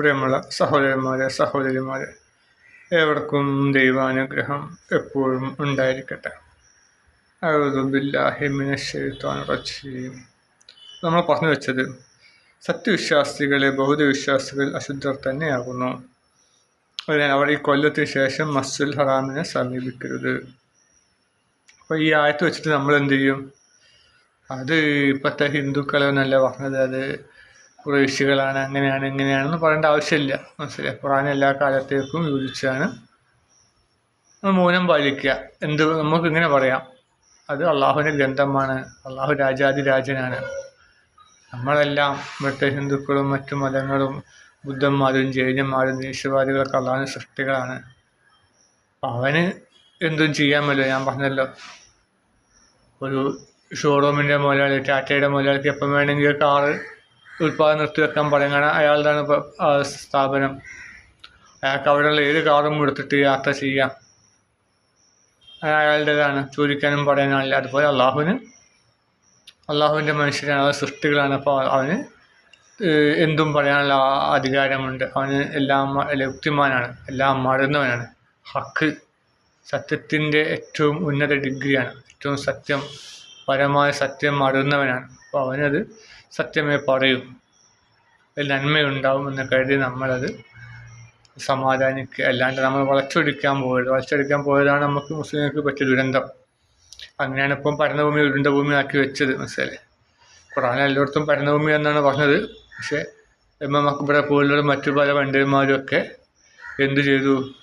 പ്രിയമുള്ള സഹോദരന്മാരെ സഹോദരിമാരെ ഏവർക്കും ദൈവാനുഗ്രഹം എപ്പോഴും ഉണ്ടായിരിക്കട്ടെ. റജീം. നമ്മൾ പറഞ്ഞു വെച്ചത് സത്യവിശ്വാസികളെ ബൗദ്ധവിശ്വാസികൾ അശുദ്ധർ തന്നെയാകുന്നു. അതിനാൽ അവർ ഈ കൊല്ലത്തിന് ശേഷം മസ്സുൽ ഹറാമിനെ സമീപിക്കരുത്. അപ്പോൾ ഈ ആയത്ത് വെച്ചിട്ട് നമ്മൾ എന്ത് ചെയ്യും? അത് ഇപ്പോഴത്തെ ഹിന്ദുക്കളെന്നല്ല പറഞ്ഞത് അത് കുറേശികളാണ് അങ്ങനെയാണ് ഇങ്ങനെയാണെന്ന് പറയേണ്ട ആവശ്യമില്ല. മനസ്സിലായി? ഖുറാൻ എല്ലാ കാലത്തേക്കും യോജിച്ചാണ്. മൗനം പാലിക്കുക. എന്ത് നമുക്ക് ഇങ്ങനെ പറയാം. അത് അള്ളാഹുവിന്റെ ഗ്രന്ഥമാണ്. അള്ളാഹു രാജാതി രാജനാണ്. നമ്മളെല്ലാം ഇവിടുത്തെ ഹിന്ദുക്കളും മറ്റു മതങ്ങളും ബുദ്ധന്മാരും ജൈനന്മാരും ദേശീയവാദികളൊക്കെ അള്ളാഹു സൃഷ്ടികളാണ്. അവന് എന്തും ചെയ്യാമല്ലോ ഞാൻ പറഞ്ഞല്ലോ. ഒരു ഷോറൂമിന്റെ മുതലാളി ടാറ്റയുടെ മുതലാളിക്ക് എപ്പം വേണമെങ്കിൽ കാറ് ഉൽപ്പാദനം നിർത്തിവെക്കാൻ പറയുകയാണ്. അയാളുടെ സ്ഥാപനം. അയാൾക്ക് അവിടെയുള്ള ഏത് കാറും എടുത്തിട്ട് യാത്ര ചെയ്യാം അയാളുടേതാണ്. ചോദിക്കാനും പറയാനല്ല അതുപോലെ അള്ളാഹുവിന് അള്ളാഹുവിന്റെ മനുഷ്യരാണ്. അവ സൃഷ്ടികളാണ്. അപ്പോൾ അവന് എന്തും പറയാനുള്ള അധികാരമുണ്ട്. അവന് എല്ലാം യുക്തിമാനാണ്. എല്ലാം മറന്നവനാണ്. ഹക്ക് സത്യത്തിന്റെ ഏറ്റവും ഉന്നത ഡിഗ്രിയാണ് ഏറ്റവും സത്യം പരമായ സത്യം മറന്നവനാണ്. അപ്പോൾ അവനത് സത്യമേ പറയൂ. നന്മയുണ്ടാവും എന്ന് കരുതി നമ്മളത് സമാധാനിക്കുക അല്ലാണ്ട് നമ്മൾ വളച്ചൊടിക്കാൻ പോയത്. വളച്ചൊടിക്കാൻ പോയതാണ് നമുക്ക് മുസ്ലിങ്ങൾക്ക് പറ്റിയ ദുരന്തം. അങ്ങനെയാണ് ഇപ്പം പരണഭൂമി ഉരുണ്ട ആക്കി വെച്ചത് മനസ്സിലെ ഖുറാൻ എല്ലായിടത്തും പരണഭൂമി എന്നാണ് പറഞ്ഞത്. പക്ഷേ എം എം അക്ബറെ പോലുള്ള മറ്റു പല പണ്ഡിതന്മാരും ഒക്കെ എന്തു ചെയ്തു?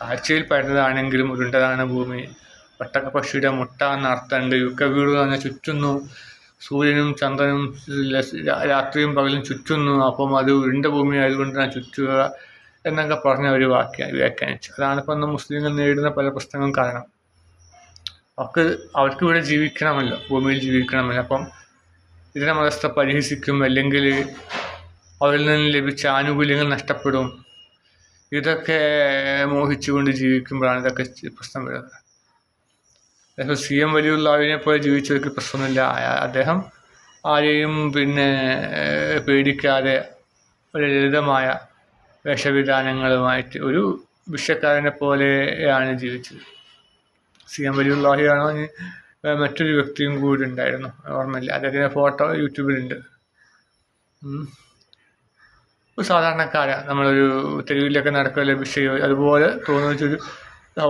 കാഴ്ചയിൽ പരന്നതാണെങ്കിലും ഉരുണ്ടതാണ് ഭൂമി. ഒട്ടക പക്ഷിയുടെ മുട്ട എന്നർത്ഥമുണ്ട്. യുക്ക വീട് എന്ന് ചുറ്റുന്നു. സൂര്യനും ചന്ദ്രനും രാത്രിയും പകലും ചുറ്റുന്നു. അപ്പം അത് ഉരുണ്ട ഭൂമി ഞാൻ ചുറ്റുക എന്നൊക്കെ പറഞ്ഞ ഒരു വാക്യ വ്യാഖ്യാനിച്ചു. അതാണ് ഇപ്പം ഇന്ന് മുസ്ലിങ്ങൾ നേരിടുന്ന പല പ്രശ്നങ്ങളും കാരണം. അവർക്ക് അവർക്ക് ഇവിടെ ജീവിക്കണമല്ലോ ഭൂമിയിൽ ജീവിക്കണമല്ലോ. അപ്പം ഇതിനെ മതസ്ഥ പരിഹസിക്കും അല്ലെങ്കിൽ അവരിൽ നിന്ന് ലഭിച്ച ആനുകൂല്യങ്ങൾ നഷ്ടപ്പെടും. ഇതൊക്കെ മോഹിച്ചുകൊണ്ട് ജീവിക്കുമ്പോഴാണ് ഇതൊക്കെ പ്രശ്നം വരുന്നത്. അദ്ദേഹം സി എം വലിയുള്ളവിനെ പോലെ ജീവിച്ചവർക്ക് പ്രശ്നമില്ല അദ്ദേഹം ആരെയും പിന്നെ പേടിക്കാതെ ഒരു ലളിതമായ വേഷവിധാനങ്ങളുമായിട്ട് ഒരു വിഷക്കാരനെ പോലെയാണ് ജീവിച്ചത്. സി എം വലിയുള്ളാഹിയാണോ മറ്റൊരു വ്യക്തിയും കൂടി ഉണ്ടായിരുന്നു. ഓർമ്മയില്ല. അദ്ദേഹത്തിന്റെ ഫോട്ടോ യൂട്യൂബിലുണ്ട്. ഒരു സാധാരണക്കാരാണ് നമ്മളൊരു തെരുവിലൊക്കെ നടക്കുക വിഷയം അതുപോലെ തോന്നിച്ചൊരു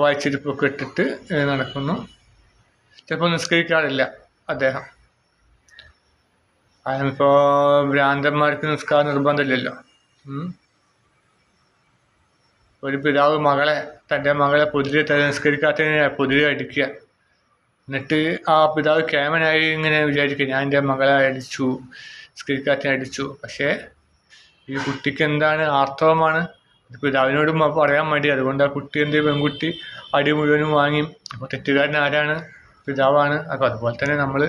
വായിച്ചിരിപ്പൊക്കെ ചെരുപ്പൊക്കെ ഇട്ടിട്ട് നടക്കുന്നു. ചിലപ്പോൾ നിസ്കരിക്കാറില്ല അദ്ദേഹം. അതിനിപ്പോൾ ഭ്രാന്തന്മാർക്ക് നിസ്കാരം നിർബന്ധമില്ലല്ലോ. ഒരു പിതാവ് മകളെ തന്റെ മകളെ പൊതിരെ നിസ്കരിക്കാത്തതിനെ പൊതിരെ അടിക്കുക. എന്നിട്ട് ആ പിതാവ് കേമനായി ഇങ്ങനെ വിചാരിക്കുക ഞാൻ എന്റെ മകളെ അടിച്ചു നിസ്കരിക്കാത്തതിനെ അടിച്ചു. പക്ഷേ ഈ കുട്ടിക്ക് എന്താണ് ആർത്തവമാണ്? പിതാവിനോടും പറയാൻ മടി. അതുകൊണ്ട് ആ കുട്ടി എന്ത് പെൺകുട്ടി അടി മുഴുവനും വാങ്ങി. അപ്പോൾ തെറ്റുകാരൻ ആരാണ്? പിതാവാണ്. അപ്പോൾ അതുപോലെ തന്നെ നമ്മൾ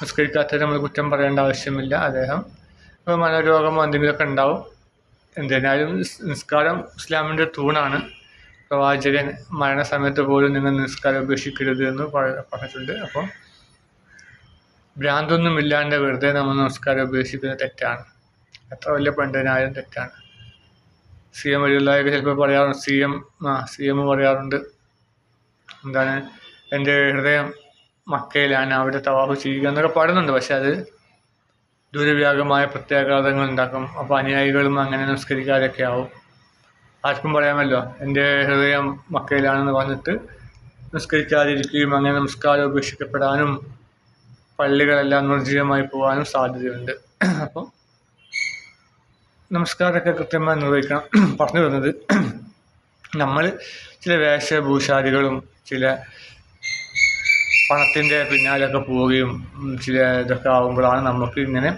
നിസ്കരിക്കാത്തത് നമ്മൾ കുറ്റം പറയേണ്ട ആവശ്യമില്ല. അദ്ദേഹം മനോരോഗമോ എന്തെങ്കിലുമൊക്കെ ഉണ്ടാവും. എന്തിനാലും നിസ്കാരം ഇസ്ലാമിന്റെ തൂണാണ്. പ്രവാചകൻ മരണസമയത്ത് പോലും നിങ്ങൾ നിസ്കാരം ഉപേക്ഷിക്കരുത് എന്ന് പറഞ്ഞിട്ടുണ്ട്. അപ്പോൾ ഭ്രാന്തൊന്നും ഇല്ലാണ്ട് വെറുതെ നമ്മൾ നിസ്കാരം ഉപേക്ഷിക്കുന്നത് തെറ്റാണ്. എത്ര വലിയ പണ്ഡിതനായാലും തെറ്റാണ്. സി എം വഴിയുള്ളവരൊക്കെ ചിലപ്പോൾ പറയാറുണ്ട്. സി എം ആ സി എം പറയാറുണ്ട് എന്താണ്? എന്റെ ഹൃദയം മക്കയിലാണ് അവിടെ തവാഫ് ചെയ്യുക എന്നൊക്കെ പറയുന്നുണ്ട് പക്ഷെ അത് ദുരവ്യാപകമായ പ്രത്യാഘാതങ്ങൾ ഉണ്ടാക്കും. അപ്പോൾ അനുയായികളും അങ്ങനെ നമസ്കരിക്കാതൊക്കെ ആവും. ആർക്കും പറയാമല്ലോ എന്റെ ഹൃദയം മക്കയിലാണെന്ന് പറഞ്ഞിട്ട് നിസ്കരിക്കാതിരിക്കുകയും അങ്ങനെ നമസ്കാരം ഉപേക്ഷിക്കപ്പെടാനും പള്ളികളെല്ലാം നിർജീവമായി പോകാനും സാധ്യതയുണ്ട്. അപ്പോൾ നമസ്കാരമൊക്കെ കൃത്യമായി നിർവഹിക്കണം. പറഞ്ഞു വരുന്നത് നമ്മൾ ചില വേഷഭൂഷാദികളും ചില പണത്തിന്റെ പിന്നാലെയൊക്കെ പോവുകയും ചില ഇതൊക്കെ ആകുമ്പോഴാണ് നമുക്ക് ഇങ്ങനെ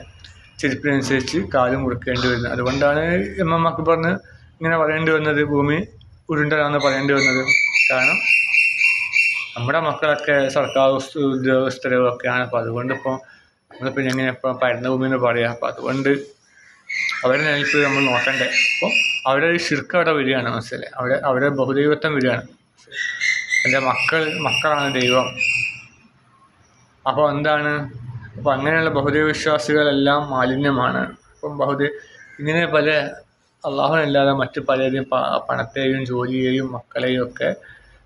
ചെരുപ്പിനനുസരിച്ച് കാലും കൊടുക്കേണ്ടി വരുന്നത്. അതുകൊണ്ടാണ് എം എം അക്ബറിന് ഇങ്ങനെ പറയേണ്ടി വന്നത് ഭൂമി ഉരുണ്ടതാണെന്ന് പറയേണ്ടി വന്നത്. കാരണം നമ്മുടെ മക്കളൊക്കെ സർക്കാർ ഉദ്യോഗസ്ഥരും ഒക്കെയാണ് അപ്പോൾ അതുകൊണ്ട് ഇപ്പോൾ പിന്നെ എങ്ങനെ ഇപ്പോൾ ഭൂമി എന്ന് പറയാം. അപ്പോൾ അതുകൊണ്ട് അവരെ നിലനിൽപ്പ് നമ്മൾ നോക്കണ്ടേ. അപ്പോൾ അവിടെ ഒരു ശിർക്ക് അവിടെ വരികയാണ് മനസ്സിലെ അവിടെ അവിടെ ബഹുദൈവത്വം വരികയാണ്. എന്റെ മക്കൾ മക്കളാണ് ദൈവം. അപ്പോൾ എന്താണ്? അപ്പോൾ അങ്ങനെയുള്ള ബഹുദൈവ വിശ്വാസികളെല്ലാം മാലിന്യമാണ്. അപ്പം ബഹുദൈ ഇങ്ങനെ പല അള്ളാഹുനല്ലാതെ മറ്റു പലരെയും പണത്തെയും ജോലിയെയും മക്കളെയും ഒക്കെ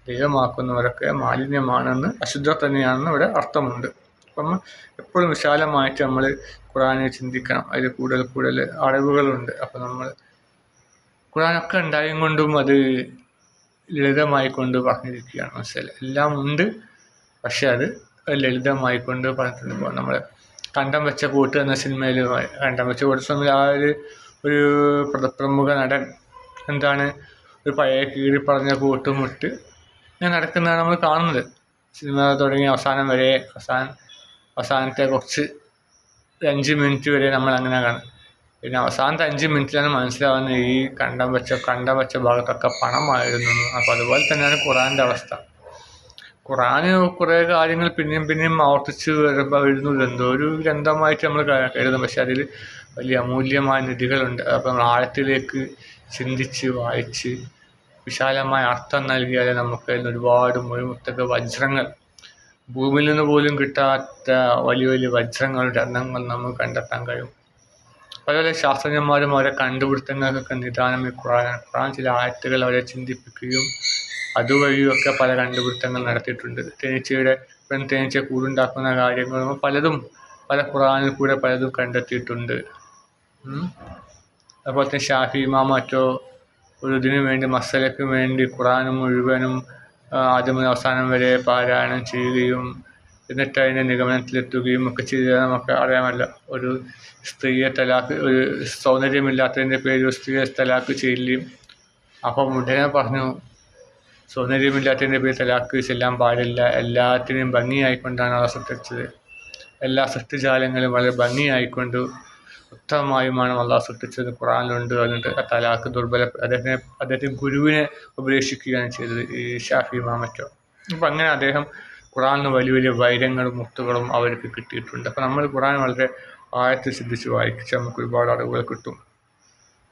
ദൈവമാക്കുന്നവരൊക്കെ മാലിന്യമാണെന്ന് അശുദ്ധ തന്നെയാണെന്ന് ഇവിടെ അർത്ഥമുണ്ട്. അപ്പം എപ്പോഴും വിശാലമായിട്ട് നമ്മൾ ഖുറാനെ ചിന്തിക്കണം. അതിൽ കൂടുതൽ കൂടുതൽ അടവുകളുണ്ട് അപ്പം നമ്മൾ ഖുറാനൊക്കെ ഉണ്ടായും കൊണ്ടും അത് ലളിതമായി കൊണ്ട് പറഞ്ഞിരിക്കുകയാണ്. മനസ്സിലായി? എല്ലാം ഉണ്ട്. പക്ഷെ അത് ലളിതമായി കൊണ്ട് പറഞ്ഞിട്ടുണ്ട്. ഇപ്പോൾ നമ്മൾ കണ്ടം വെച്ച കൂട്ട് എന്ന സിനിമയിൽ കണ്ടം വെച്ച കൂട്ട്. സിനിമയിൽ ആ ഒരു ഒരു പ്രമുഖ നടൻ എന്താണ് ഒരു പഴയ കീറി പറഞ്ഞ കൂട്ടുമുട്ട് ഞാൻ നടക്കുന്നതാണ് നമ്മൾ കാണുന്നത്. സിനിമ തുടങ്ങി അവസാനം വരെ അവസാന അവസാനത്തെ കുറച്ച് അഞ്ച് മിനിറ്റ് വരെ നമ്മൾ അങ്ങനെ കാണും. പിന്നെ അവസാനത്തെ അഞ്ച് മിനിറ്റിലാണ് മനസ്സിലാവുന്നത് ഈ കണ്ടം വെച്ച കണ്ടം വെച്ച ഭാഗത്തൊക്കെ പണമായിരുന്നു. അപ്പോൾ അതുപോലെ തന്നെയാണ് ഖുറാന്റെ അവസ്ഥ. ഖുറാന് കുറേ കാര്യങ്ങൾ പിന്നെയും പിന്നെയും ആവർത്തിച്ച് വരുമ്പോൾ എഴുതുന്നത് എന്തോ ഒരു ഗ്രന്ഥമായിട്ട് നമ്മൾ കരുതും പക്ഷെ അതിൽ വലിയ അമൂല്യമായ നിധികളുണ്ട്. അപ്പം നമ്മൾ ആഴത്തിലേക്ക് ചിന്തിച്ച് വായിച്ച് വിശാലമായ അർത്ഥം നൽകിയാൽ നമുക്ക് അതിൽ ഒരുപാട് മുഴുമുത്തക വജ്രങ്ങൾ ഭൂമിയിൽ നിന്ന് പോലും കിട്ടാത്ത വലിയ വലിയ വജ്രങ്ങൾ രത്നങ്ങൾ നമുക്ക് കണ്ടെത്താൻ കഴിയും. പല പല ശാസ്ത്രജ്ഞന്മാരും അവരെ കണ്ടുപിടുത്തങ്ങൾക്കൊക്കെ നിദാനം ഈ ഖുറാൻ ഖുറാൻ ചില ആയത്തുകൾ അവരെ ചിന്തിപ്പിക്കുകയും അതുവഴിയൊക്കെ പല കണ്ടുപിടുത്തങ്ങൾ നടത്തിയിട്ടുണ്ട്. തേനീച്ചയുടെ പെൺ തേനീച്ച കൂടുണ്ടാക്കുന്ന കാര്യങ്ങളും പലതും പല ഖുറാനിൽ കൂടെ പലതും കണ്ടെത്തിയിട്ടുണ്ട്. അതുപോലെ തന്നെ ഷാഫി ഇമാം മറ്റോ ഒരു ഇതിനു വേണ്ടി മസലയ്ക്ക് വേണ്ടി ഖുറാൻ മുഴുവനും ആദ്യം മുതൽ അവസാനം വരെ പാരായണം ചെയ്യുകയും എന്നിട്ട് അതിന്റെ നിഗമനത്തിലെത്തുകയും ഒക്കെ ചെയ്താൽ നമുക്ക് അറിയാമല്ല. ഒരു സ്ത്രീയെ തലാക്ക് ഒരു സൗന്ദര്യമില്ലാത്തതിന്റെ പേരിൽ ഒരു സ്ത്രീയെ തലാക്ക് ചെയ്യില്ലയും അപ്പം ഉടനെ പറഞ്ഞു സൗന്ദര്യമില്ലാത്തതിന്റെ പേരിൽ തലാക്ക് ചെല്ലാൻ പാടില്ല. എല്ലാത്തിനെയും ഭംഗിയായിക്കൊണ്ടാണ് അവർ സൃഷ്ടിച്ചത്. എല്ലാ സൃഷ്ടിജാലങ്ങളും വളരെ ഭംഗിയായിക്കൊണ്ട് ഉത്തമമായുമാണ് അള്ളാഹ് സൃഷ്ടിച്ചത്. ഖുറാനിലുണ്ട് എന്നിട്ട് തലാക്ക് ദുർബല അദ്ദേഹത്തിനെ അദ്ദേഹത്തിന്റെ ഗുരുവിനെ ഉപദേശിക്കുകയാണ് ചെയ്തത്. ഈ ഷാഫി മാമറ്റോ. അപ്പം അങ്ങനെ അദ്ദേഹം ഖുറാനിന് വലിയ വലിയ വൈരങ്ങളും മുത്തുകളും അവർക്ക് കിട്ടിയിട്ടുണ്ട്. അപ്പോൾ നമ്മൾ ഖുറാൻ വളരെ ആഴത്തിൽ ശ്രദ്ധിച്ച് വായിച്ച് നമുക്ക് ഒരുപാട് അറിവുകൾ കിട്ടും.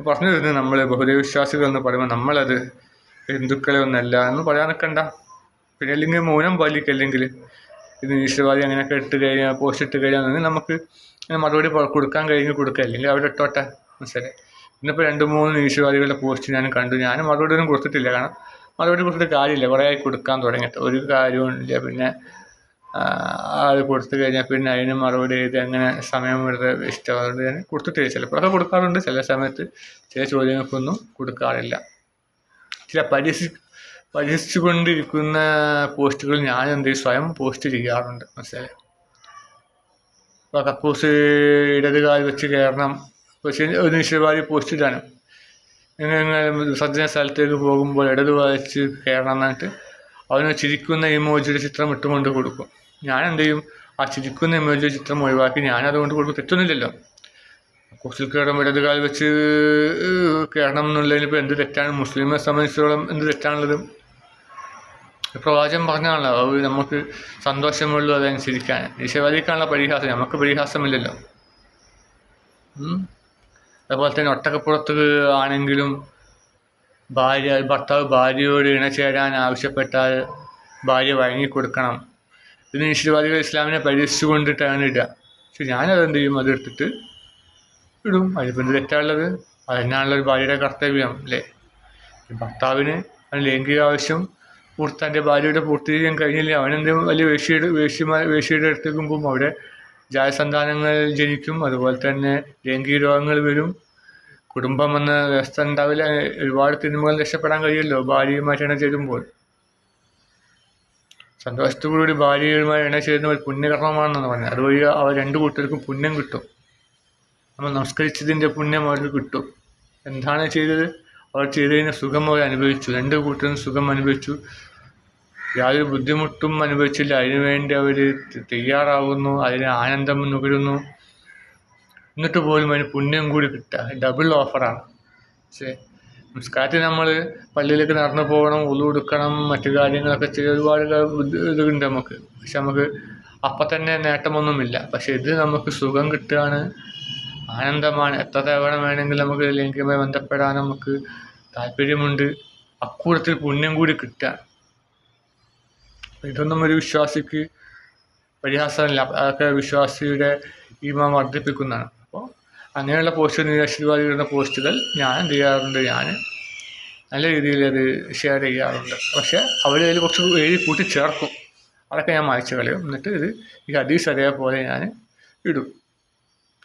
പറഞ്ഞു തരുന്നത് നമ്മൾ ബഹുദൈവവിശ്വാസികൾ എന്ന് പറയുമ്പോൾ നമ്മളത് ഹിന്ദുക്കളെ ഒന്നല്ല എന്ന് പറയാൻ നിൽക്കണ്ട. പിന്നെ അല്ലെങ്കിൽ മൗനം പാലിക്കല്ലെങ്കിൽ ഇത് ഈശ്വരവാദി അങ്ങനെയൊക്കെ ഇട്ട് കഴിഞ്ഞാൽ പോസ്റ്റ് ഇട്ട് കഴിഞ്ഞാൽ നമുക്ക് മറുപടി കൊടുക്കാൻ കഴിഞ്ഞ് കൊടുക്കുക. അല്ലെങ്കിൽ അവിടെ ഇട്ടോട്ടെ. മനസ്സിലായി? ഇന്നിപ്പോൾ രണ്ട് മൂന്ന് ഈശ്വരവാദികളുടെ പോസ്റ്റ് ഞാൻ കണ്ടു. ഞാൻ മറുപടി ഒന്നും കൊടുത്തിട്ടില്ല. കാരണം മറുപടി കൊടുത്തിട്ട് കാര്യമില്ല. കുറേ ആയി കൊടുക്കാൻ തുടങ്ങിയിട്ട്. ഒരു കാര്യവുമില്ല. പിന്നെ ആൾ കൊടുത്തു കഴിഞ്ഞാൽ പിന്നെ അതിന് മറുപടി ചെയ്ത് അങ്ങനെ സമയം വേസ്റ്റ് അതുകൊണ്ട് ഞാൻ കൊടുത്തിട്ടില്ല. ചിലപ്പോഴൊക്കെ കൊടുക്കാറുണ്ട്. ചില സമയത്ത് ചില ചോദ്യങ്ങൾക്കൊന്നും കൊടുക്കാറില്ല. ചില പരിഹസി പരിഹസിച്ചു കൊണ്ടിരിക്കുന്ന പോസ്റ്റുകൾ ഞാൻ എന്ത് സ്വയം പോസ്റ്റ് ചെയ്യാറുണ്ട് മനസ്സിലായി ഇപ്പോൾ കക്കൂസ് ഇടത് കാൽ വെച്ച് കയറണം പക്ഷേ ഒരു നിശ്ചയവാദി പോസ്റ്റ് ഇടാനും. ഇങ്ങനെ സജ്ജന സ്ഥലത്തേക്ക് പോകുമ്പോൾ ഇടത് വായിച്ച് കയറണം എന്നിട്ട് അവന് ചിരിക്കുന്ന ഇമോജിയുടെ ചിത്രം ഇട്ടുകൊണ്ട് കൊടുക്കും. ഞാൻ എന്ത് ചെയ്യും? ആ ചിരിക്കുന്ന ഇമോജിയുടെ ചിത്രം ഒഴിവാക്കി ഞാൻ അതുകൊണ്ട് കൊടുക്കും. തെറ്റൊന്നുമില്ലല്ലോ. കുസിൽ കയറുമ്പോൾ ഇടത് കാൽ വെച്ച് കയറണം എന്നുള്ളതിന് ഇപ്പോൾ എന്ത് തെറ്റാണ്? മുസ്ലിമെ സംബന്ധിച്ചിടത്തോളം എന്ത് തെറ്റാണുള്ളത്? പ്രവാചകൻ പറഞ്ഞാണല്ലോ അത് നമുക്ക് സന്തോഷമുള്ളൂ അതനുസരിക്കാൻ. നിശവാദിക്കാനുള്ള പരിഹാസം നമുക്ക് പരിഹാസമില്ലല്ലോ. അതുപോലെ തന്നെ ഒട്ടകപ്പുറത്ത് ആണെങ്കിലും ഭാര്യ ഭർത്താവ് ഭാര്യയോട് ഇണചേരാൻ ആവശ്യപ്പെട്ടാൽ ഭാര്യ വഴങ്ങിക്കൊടുക്കണം. ഇത് ഈശ്വരവാദികൾ ഇസ്ലാമിനെ പരിഹസിച്ചു കൊണ്ടിട്ടാണ് ഇടുക. പക്ഷെ ഞാനതെന്ത് ചെയ്യും? അതെടുത്തിട്ട് ഇടും. അതിപ്പോൾ എന്ത് തെറ്റാനുള്ളത് അത് ഒരു ഭാര്യയുടെ കർത്തവ്യം അല്ലേ? ഭർത്താവിന് ലൈംഗിക ആവശ്യം തന്റെ ഭാര്യയുടെ പൂർത്തീകരിക്കാൻ കഴിഞ്ഞില്ല. അവനെന്ത് വലിയ വേഷിയുടെ വേശ്യമാ വേഷിയുടെ അടുത്തേക്കും പോകും അവിടെ ജായസന്താനങ്ങൾ ജനിക്കും. അതുപോലെ തന്നെ ലൈംഗിക രോഗങ്ങൾ വരും. കുടുംബം എന്ന വ്യവസ്ഥ ഉണ്ടാവില്ല. ഒരുപാട് തിന്മകൾ രക്ഷപ്പെടാൻ കഴിയുമല്ലോ ഭാര്യയുമായിട്ട് ഇണ ചേരുമ്പോൾ. സന്തോഷത്തോടുകൂടി ഭാര്യയുമായി ഇണ ചേരുന്ന ഒരു പുണ്യകർമ്മമാണെന്ന് പറഞ്ഞത്. അതുവഴി അവർ രണ്ടു കൂട്ടർക്കും പുണ്യം കിട്ടും. നമ്മൾ നമസ്കരിച്ചതിന്റെ പുണ്യം അവർക്ക് കിട്ടും. എന്താണ് ചെയ്തത്? അവർ ചെയ്തതിന് സുഖം അവർ അനുഭവിച്ചു. രണ്ട് കൂട്ടരും സുഖം അനുഭവിച്ചു. യാതൊരു ബുദ്ധിമുട്ടും അനുഭവിച്ചില്ല. അതിനുവേണ്ടി അവർ തയ്യാറാവുന്നു. അതിന് ആനന്ദം നുകരുന്നു. എന്നിട്ട് പോലും അതിന് പുണ്യം കൂടി കിട്ടുക. ഡബിൾ ഓഫറാണ്. പക്ഷേ നമസ്കാരത്തിൽ നമ്മൾ പള്ളിയിലേക്ക് നടന്നു പോകണം ഉള്ളു കൊടുക്കണം മറ്റു കാര്യങ്ങളൊക്കെ ചെയ്ത് ഒരുപാട് ഇതുണ്ട് നമുക്ക്. പക്ഷെ നമുക്ക് അപ്പം തന്നെ നേട്ടമൊന്നുമില്ല. പക്ഷെ ഇത് നമുക്ക് സുഖം കിട്ടുകയാണ്. ആനന്ദമാണ്. എത്ര തവണ വേണമെങ്കിലും നമുക്ക് ലൈംഗികമായി ബന്ധപ്പെടാൻ നമുക്ക് താല്പര്യമുണ്ട്. അക്കൂട്ടത്തിൽ പുണ്യം കൂടി കിട്ടുക ഇതൊന്നും ഒരു വിശ്വാസിക്ക് പരിഹാസമല്ല. അതൊക്കെ വിശ്വാസിയുടെ ഈമം വർദ്ധിപ്പിക്കുന്നതാണ്. അപ്പോൾ അങ്ങനെയുള്ള പോസ്റ്റ് നിരാശീർവാദി വരുന്ന പോസ്റ്റുകൾ ഞാൻ എന്ത് ചെയ്യാറുണ്ട്? ഞാൻ നല്ല രീതിയിൽ അത് ഷെയർ ചെയ്യാറുണ്ട്. പക്ഷേ അവർ അതിൽ കുറച്ച് എഴുതി കൂട്ടി ചേർക്കും അതൊക്കെ ഞാൻ മായ്ച്ചു കളയും. എന്നിട്ട് ഇത് ഈ ഹദീസ് പോലെ ഞാൻ ഇടും.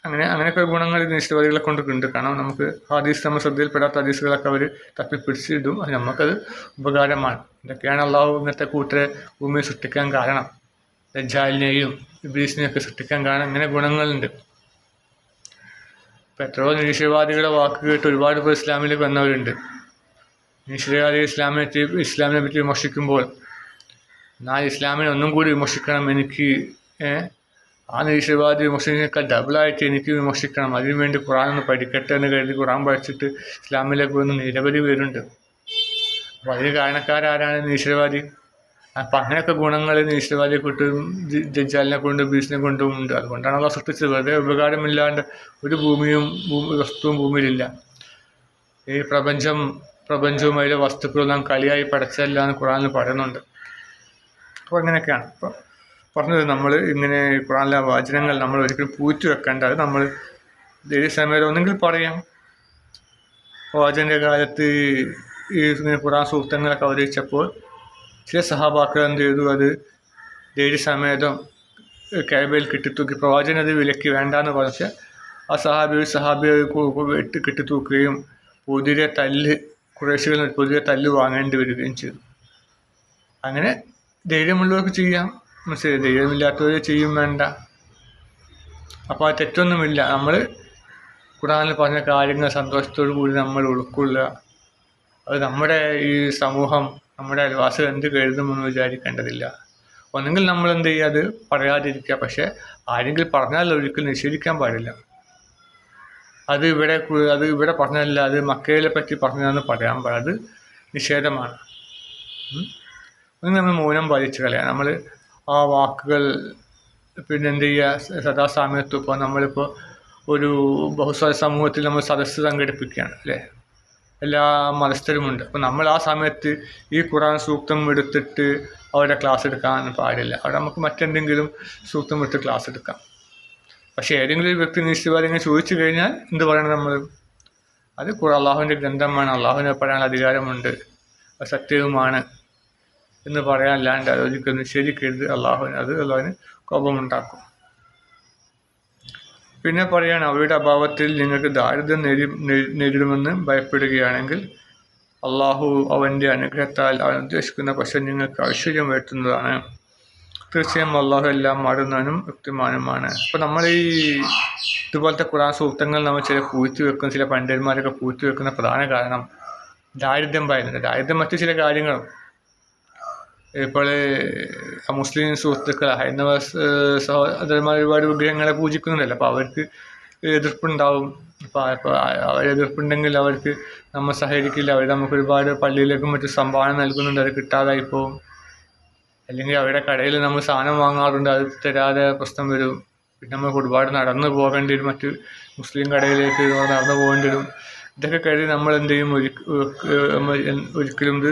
അങ്ങനെ അങ്ങനെയൊക്കെ ഗുണങ്ങൾ നിശ്ചിതവാദികളെ കൊണ്ട് ഉണ്ട് കാരണം നമുക്ക് ഹദീസ് നമ്മൾ ശ്രദ്ധയിൽപ്പെടാത്ത ഹദീസുകളൊക്കെ അവർ തപ്പിപ്പിടിച്ചിടും. അത് നമുക്കത് ഉപകാരമാണ്. ഇതൊക്കെയാണ് അള്ളാഹു ഇങ്ങനത്തെ കൂട്ടരെ ഭൂമിയിൽ സൃഷ്ടിക്കാൻ കാരണം. ലജ്ജാലിനെയും ഒക്കെ സൃഷ്ടിക്കാൻ കാരണം ഇങ്ങനെ ഗുണങ്ങളുണ്ട്. ഇപ്പം എത്രയോ നിരീശ്വരവാദികളെ വാക്ക് കേട്ട് ഒരുപാട് പേർ ഇസ്ലാമിലേക്ക് വന്നവരുണ്ട്. നിരീശ്വരവാദി ഇസ്ലാമിനെ ഇസ്ലാമിനെ പറ്റി വിമർശിക്കുമ്പോൾ എന്നാൽ ഇസ്ലാമിനെ ഒന്നും കൂടി വിമർശിക്കണം എനിക്ക് ആ നിരീശ്വരവാദി വിമർശിക്കുന്നതിനേക്കാൾ ഡബിളായിട്ട് എനിക്ക് വിമർശിക്കണം. അതിനുവേണ്ടി ഖുറാനൊന്ന് പഠിക്കട്ടെ എന്ന് കരുതി ഖുറാൻ പഠിച്ചിട്ട് ഇസ്ലാമിലേക്ക് വന്ന് നിരവധി പേരുണ്ട്. അപ്പോൾ അതിന് കാരണക്കാരാരാണ് നിരീശ്വരവാദി അപ്പം അങ്ങനെയൊക്കെ ഗുണങ്ങൾ നിരീശ്വരവാദിയെ കൊണ്ടും ജഡ്ജാലിനെ കൊണ്ടും ബീസിനെ കൊണ്ടും ഉണ്ട്. അതുകൊണ്ടാണ് അവ സൃഷ്ടിച്ചത്. വെറുതെ ഉപകാരമില്ലാണ്ട് ഒരു ഭൂമിയും ഭൂമി വസ്തുവും ഭൂമിയിലില്ല. ഈ പ്രപഞ്ചം പ്രപഞ്ചവും അതിലെ വസ്തുക്കളും നാം കളിയായി പടച്ചല്ല എന്ന് ഖുറാനിൽ പറയുന്നുണ്ട്. അപ്പോൾ അങ്ങനെയൊക്കെയാണ്. അപ്പോൾ പറഞ്ഞത് നമ്മൾ ഇങ്ങനെ ഖുറാനിലെ വാചനങ്ങൾ നമ്മൾ ഒരിക്കലും പൂറ്റി വെക്കേണ്ട. അത് നമ്മൾ ധൈര്യ സമയം ഒന്നെങ്കിൽ പറയാം. വാചന്റെ കാലത്ത് ഈ ഇങ്ങനെ ഖുറാൻ സൂക്തങ്ങളൊക്കെ അവതരിച്ചപ്പോൾ ചില സഹാബാക്കൾ എന്ത് ചെയ്തു? അത് ധൈര്യസമേതം കാബയിൽ കെട്ടിത്തൂക്കി പ്രവാചകൻ അത് വിലക്ക് വേണ്ടാന്ന് പറഞ്ഞ് ആ സഹാബി സഹാബി സഹാബിയെ കിട്ടിത്തൂക്കുകയും പുതിയ തല്ല് നിന്ന് പുതിയ തല്ല് വാങ്ങേണ്ടി വരികയും ചെയ്തു. അങ്ങനെ ധൈര്യമുള്ളവർക്ക് ചെയ്യാം. മനസ്സിലായി ദൈവമില്ലാത്തവരെ ചെയ്യും വേണ്ട. അപ്പോൾ അത് തെറ്റൊന്നുമില്ല. നമ്മൾ ഖുറാനിൽ പറഞ്ഞ കാര്യങ്ങൾ സന്തോഷത്തോടു കൂടി നമ്മൾ ഉൾക്കൊള്ളുക. അത് നമ്മുടെ ഈ സമൂഹം നമ്മുടെ അയൽവാസികൾ എന്ത് കരുതുമെന്ന് വിചാരിക്കേണ്ടതില്ല. ഒന്നെങ്കിൽ നമ്മൾ എന്ത് ചെയ്യുക? അത് പറയാതിരിക്കുക. പക്ഷേ ആരെങ്കിലും പറഞ്ഞാൽ ഒരിക്കലും നിഷേധിക്കാൻ പാടില്ല. അത് ഇവിടെ അത് ഇവിടെ പറഞ്ഞല്ല അത് മക്കയിലെ പറ്റി പറഞ്ഞതെന്ന് പറയാൻ പാടില്ല. അത് നിഷേധമാണ്. നമ്മൾ മൗനം പാലിച്ച് കളയാം. നമ്മൾ ആ വാക്കുകൾ പിന്നെ എന്ത് ചെയ്യുക സദാസമയത്തും ഇപ്പോൾ നമ്മളിപ്പോൾ ഒരു ബഹുസ്വര സമൂഹത്തിൽ നമ്മൾ സദസ്സ് സംഘടിപ്പിക്കുകയാണ് അല്ലേ? എല്ലാ മതസ്ഥരുമുണ്ട്. അപ്പോൾ നമ്മൾ ആ സമയത്ത് ഈ ഖുറാൻ സൂക്തം എടുത്തിട്ട് അവരുടെ ക്ലാസ് എടുക്കാൻ പാടില്ല. അവിടെ നമുക്ക് മറ്റെന്തെങ്കിലും സൂക്തം എടുത്ത് ക്ലാസ് എടുക്കാം. പക്ഷേ ഏതെങ്കിലും ഒരു വ്യക്തി നിശ്ചിതമായി ചോദിച്ചു കഴിഞ്ഞാൽ എന്ത് പറയണം നമ്മൾ? അത് ഖുറാൻ അള്ളാഹുവിന്റെ ഗ്രന്ഥമാണ്. അള്ളാഹുവിനെ പറയാനുള്ള അധികാരമുണ്ട്. സത്യവുമാണ്. എന്ന് പറയാനല്ലാണ്ട് ആലോചിക്കുന്നു. ഒരിക്കലും നിഷേധിക്കരുത് അള്ളാഹുവിന് അത് അള്ളാഹുവിന് കോപമുണ്ടാക്കും. പിന്നെ പറയാണ് അവരുടെ അഭാവത്തിൽ നിങ്ങൾക്ക് ദാരിദ്ര്യം നേരി നേരിടുമെന്ന് ഭയപ്പെടുകയാണെങ്കിൽ അള്ളാഹു അവന്റെ അനുഗ്രഹത്താൽ അവൻ ഉദ്ദേശിക്കുന്ന പക്ഷെ നിങ്ങൾക്ക് ഐശ്വര്യം വരുത്തുന്നതാണ് തീർച്ചയായും അള്ളാഹു എല്ലാം മാറുന്നവനും വ്യക്തിമാനുമാണ്. അപ്പോൾ നമ്മൾ ഈ ഇതുപോലത്തെ ഖുറാൻ സൂക്തങ്ങൾ നമ്മൾ ചില പൂഴ്ത്തി വെക്കുന്ന ചില പണ്ഡിതന്മാരൊക്കെ പൂഴ്ത്തി വെക്കുന്ന പ്രധാന കാരണം ദാരിദ്ര്യം പറയുന്നുണ്ട് ദാരിദ്ര്യം മറ്റു ചില കാര്യങ്ങളും ഇപ്പോൾ മുസ്ലിം സുഹൃത്തുക്കൾ ഹൈന്ദവ സഹോദരന്മാർ ഒരുപാട് വിഗ്രഹങ്ങളെ പൂജിക്കുന്നുണ്ടല്ലോ. അപ്പോൾ അവർക്ക് എതിർപ്പുണ്ടാവും. അപ്പോൾ അവർ എതിർപ്പുണ്ടെങ്കിൽ അവർക്ക് നമ്മൾ സഹകരിക്കില്ല. അവർ നമുക്ക് ഒരുപാട് പള്ളിയിലേക്കും മറ്റു സംഭാവന നൽകുന്നുണ്ട്. അത് കിട്ടാതായി അല്ലെങ്കിൽ അവരുടെ കടയിൽ നമ്മൾ സാധനം വാങ്ങാറുണ്ട്. അത് തരാതെ പ്രശ്നം വരും. പിന്നെ നമുക്ക് ഒരുപാട് നടന്നു പോകേണ്ടി വരും. മറ്റ് മുസ്ലിം കടയിലേക്ക് നടന്നു പോകേണ്ടി വരും. ഇതൊക്കെ കരുതി നമ്മൾ എന്ത് ചെയ്യും? ഒരിക്കലും ഇത്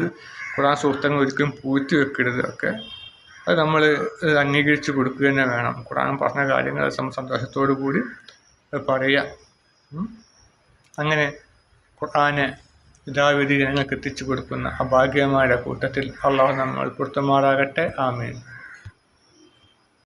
ഖുറാൻ സൂക്തങ്ങൾ ഒരിക്കലും പൂഴ്ത്തി വെക്കരുത് ഒക്കെ. അത് നമ്മൾ അംഗീകരിച്ച് കൊടുക്കുക തന്നെ വേണം. ഖുറാൻ പറഞ്ഞ കാര്യങ്ങൾ സന്തോഷത്തോടു കൂടി പറയുക. അങ്ങനെ ഖുർആനെ യഥാവിധി ജനങ്ങൾക്ക് എത്തിച്ചു കൊടുക്കുന്ന അഭാഗ്യമായ കൂട്ടത്തിൽ അള്ളാഹു നമ്മൾ പൊരുത്തമാറാകട്ടെ ആമീൻ.